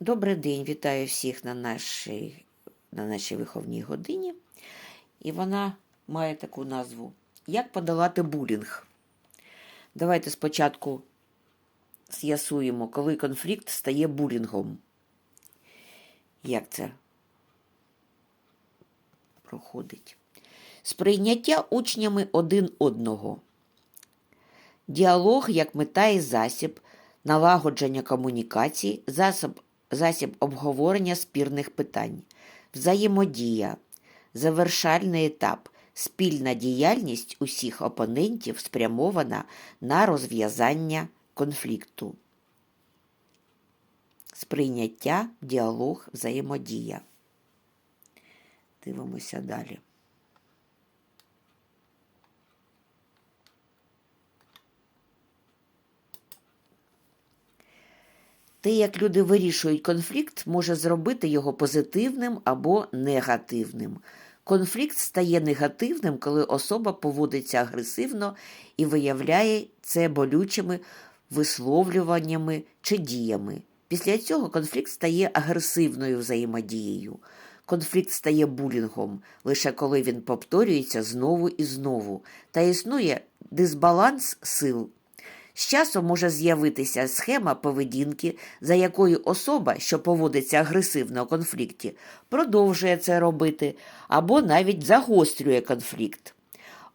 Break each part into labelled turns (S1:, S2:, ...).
S1: Добрий день, вітаю всіх на нашій, на нашій виховній годині. І вона має таку назву Як подолати булінг. Давайте спочатку з'ясуємо, коли конфлікт стає булінгом. Як це проходить? Сприйняття учнями один одного. Діалог як мета і засіб, налагодження комунікацій, засіб, засіб обговорення спірних питань, взаємодія, завершальний етап, спільна діяльність усіх опонентів спрямована на розв'язання конфлікту. Сприйняття, діалог, взаємодія. Дивимося далі. Те, як люди вирішують конфлікт, може зробити його позитивним або негативним. Конфлікт стає негативним, коли особа поводиться агресивно і виявляє це болючими висловлюваннями чи діями. Після цього конфлікт стає агресивною взаємодією. Конфлікт стає булінгом лише коли він повторюється знову і знову, та існує дисбаланс сил. З часом може з'явитися схема поведінки, за якою особа, що поводиться агресивно у конфлікті, продовжує це робити або навіть загострює конфлікт.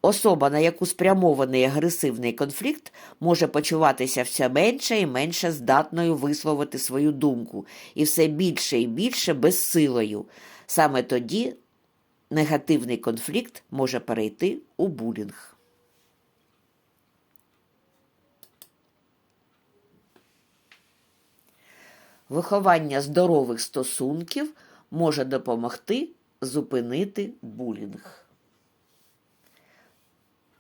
S1: Особа, на яку спрямований агресивний конфлікт, може почуватися все менше і менше здатною висловити свою думку і все більше і більше безсилою. Саме тоді негативний конфлікт може перейти у булінг. Виховання здорових стосунків може допомогти зупинити булінг.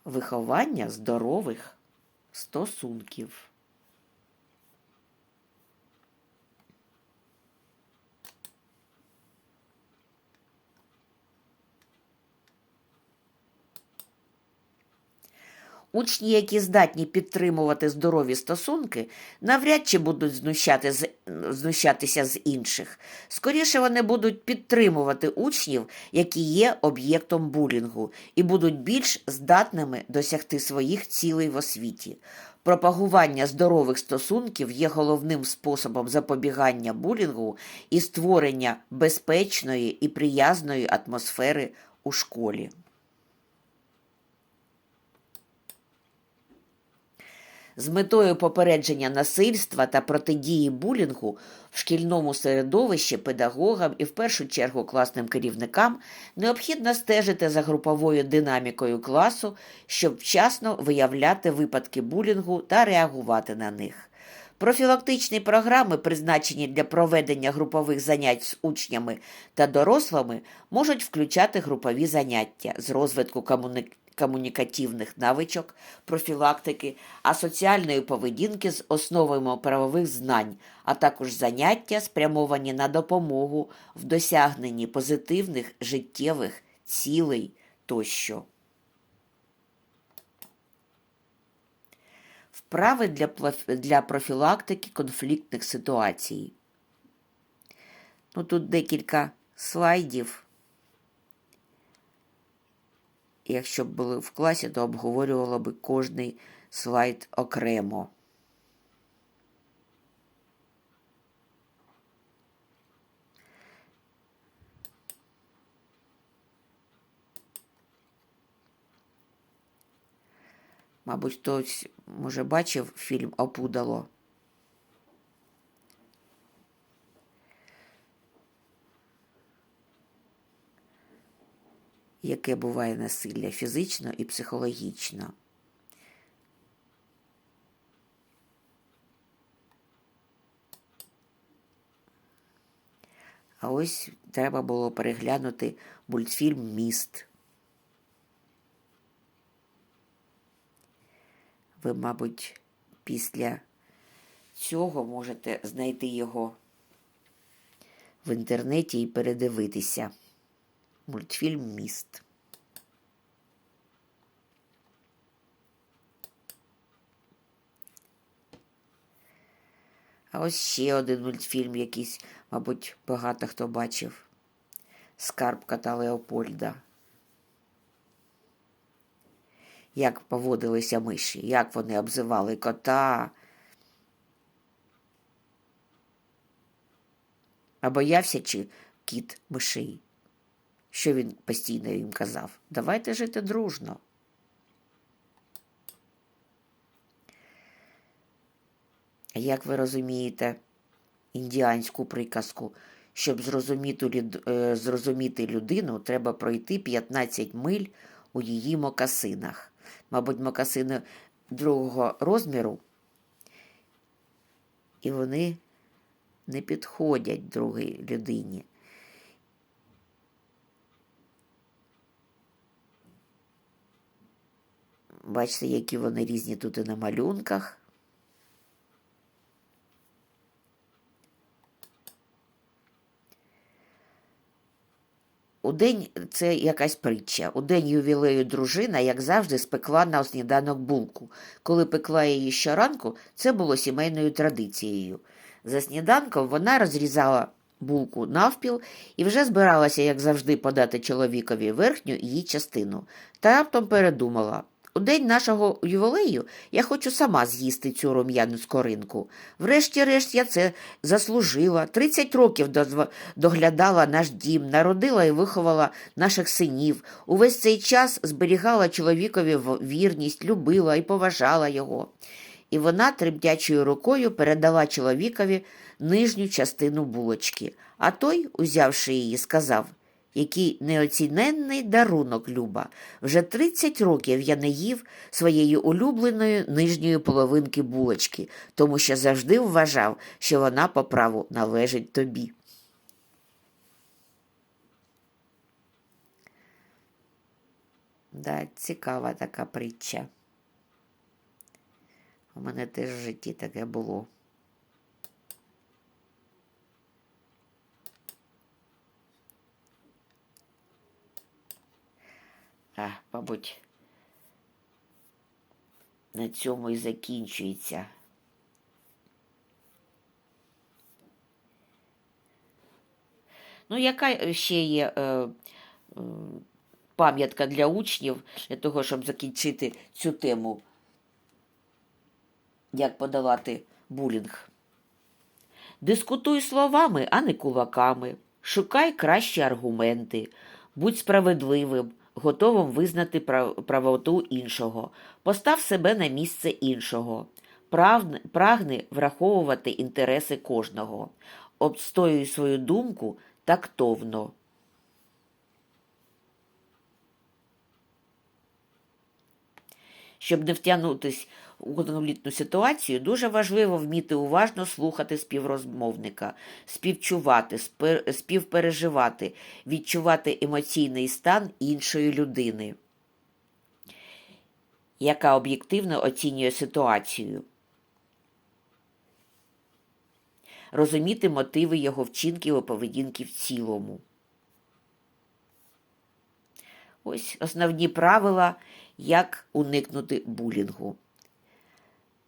S1: Виховання здорових стосунків. Учні, які здатні підтримувати здорові стосунки, навряд чи будуть знущати з, знущатися з інших. Скоріше вони будуть підтримувати учнів, які є об'єктом булінгу, і будуть більш здатними досягти своїх цілей в освіті. Пропагування здорових стосунків є головним способом запобігання булінгу і створення безпечної і приязної атмосфери у школі. З метою попередження насильства та протидії булінгу в шкільному середовищі педагогам і в першу чергу класним керівникам необхідно стежити за груповою динамікою класу, щоб вчасно виявляти випадки булінгу та реагувати на них. Профілактичні програми, призначені для проведення групових занять з учнями та дорослими, можуть включати групові заняття з розвитку комуни- комунікативних навичок, профілактики, асоціальної поведінки з основами правових знань, а також заняття, спрямовані на допомогу в досягненні позитивних життєвих цілей тощо. Вправи для профілактики конфліктних ситуацій. Ну, тут декілька слайдів. Якщо б були в класі, то обговорювала би кожний слайд окремо. Мабуть, хтось, може, бачив фільм Опудало. Яке буває насилля фізично і психологічно. А ось треба було переглянути мультфільм Міст. Ви, мабуть, після цього можете знайти його в інтернеті і передивитися. Мультфільм Міст. А ось ще один мультфільм якийсь, мабуть, багато хто бачив. Скарб кота Леопольда. Як поводилися миші, як вони обзивали кота. А боявся чи кіт мишей? Що він постійно їм казав? Давайте жити дружно. Як ви розумієте індіанську приказку? Щоб зрозуміти, е, зрозуміти людину, треба пройти 15 миль у її мокасинах. Мабуть, мокасини другого розміру, і вони не підходять другій людині. Бачите, які вони різні тут і на малюнках. У день це якась притча. У день ювілею дружина, як завжди, спекла на сніданок булку. Коли пекла її щоранку, це було сімейною традицією. За сніданком вона розрізала булку навпіл і вже збиралася, як завжди, подати чоловікові верхню її частину. Та раптом передумала. У день нашого ювілею я хочу сама з'їсти цю рум'яну скоринку. Врешті-решт я це заслужила. 30 років доглядала наш дім, народила і виховала наших синів. Увесь цей час зберігала чоловікові вірність, любила і поважала його. І вона тремтячою рукою передала чоловікові нижню частину булочки. А той, узявши її, сказав який неоціненний дарунок, Люба. Вже 30 років я не їв своєї улюбленої нижньої половинки булочки, тому що завжди вважав, що вона по праву належить тобі. Да, цікава така притча. У мене теж в житті таке було. А, мабуть, на цьому і закінчується. Ну, яка ще є е, е, пам'ятка для учнів для того, щоб закінчити цю тему? Як подолати булінг? Дискутуй словами, а не кулаками. Шукай кращі аргументи. Будь справедливим, готовим визнати правоту іншого. Постав себе на місце іншого. прагне враховувати інтереси кожного. Обстоюй свою думку тактовно. Щоб не втягнутись у конфліктну ситуацію, дуже важливо вміти уважно слухати співрозмовника, співчувати, співпереживати, відчувати емоційний стан іншої людини, яка об'єктивно оцінює ситуацію. Розуміти мотиви його вчинків і поведінки в цілому. Ось основні правила, як уникнути булінгу.